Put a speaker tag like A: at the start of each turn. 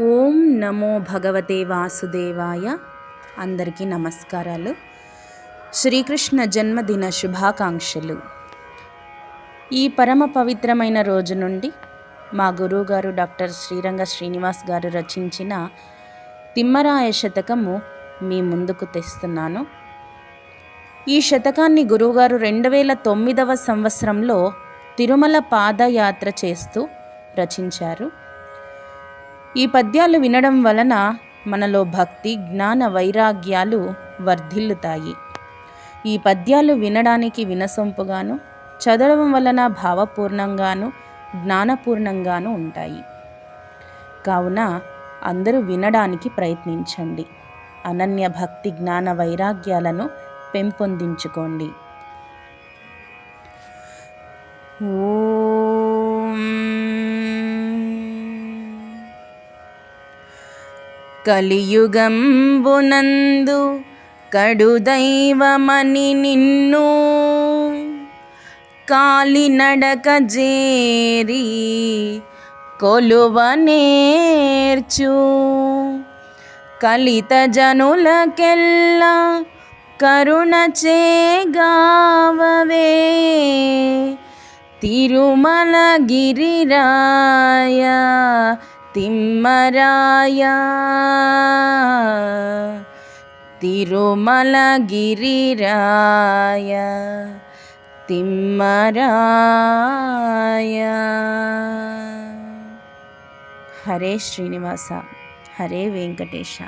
A: ఓం నమో భగవతే వాసుదేవాయ. అందరికీ నమస్కారాలు. శ్రీకృష్ణ జన్మదిన శుభాకాంక్షలు. ఈ పరమ పవిత్రమైన రోజు నుండి మా గురువుగారు డాక్టర్ శ్రీరంగ శ్రీనివాస్ గారు రచించిన తిమ్మరాయ శతకము మీ ముందుకు తెస్తున్నాను. ఈ శతకాన్ని గురువుగారు రెండు వేల తొమ్మిదవ సంవత్సరంలో తిరుమల పాదయాత్ర చేస్తూ రచించారు. ఈ పద్యాలు వినడం వలన మనలో భక్తి జ్ఞాన వైరాగ్యాలు వర్ధిల్లుతాయి. ఈ పద్యాలు వినడానికి వినసొంపుగాను చదవడం వలన భావపూర్ణంగాను జ్ఞానపూర్ణంగాను ఉంటాయి. కావున అందరూ వినడానికి ప్రయత్నించండి. అనన్య భక్తి జ్ఞాన వైరాగ్యాలను పెంపొందించుకోండి. ఓ కలియుగంబునందు కడు దైవమని నిన్ను కాలినడక జేరి కొలువ నేర్చు. కలిత జనులకెల్లా కరుణ చేగావవే. తిరుమల గిరిరాయ तिम्मराय तिरुमलगिरिराय तिम्मराय हरे श्रीनिवास हरे वेङ्कटेश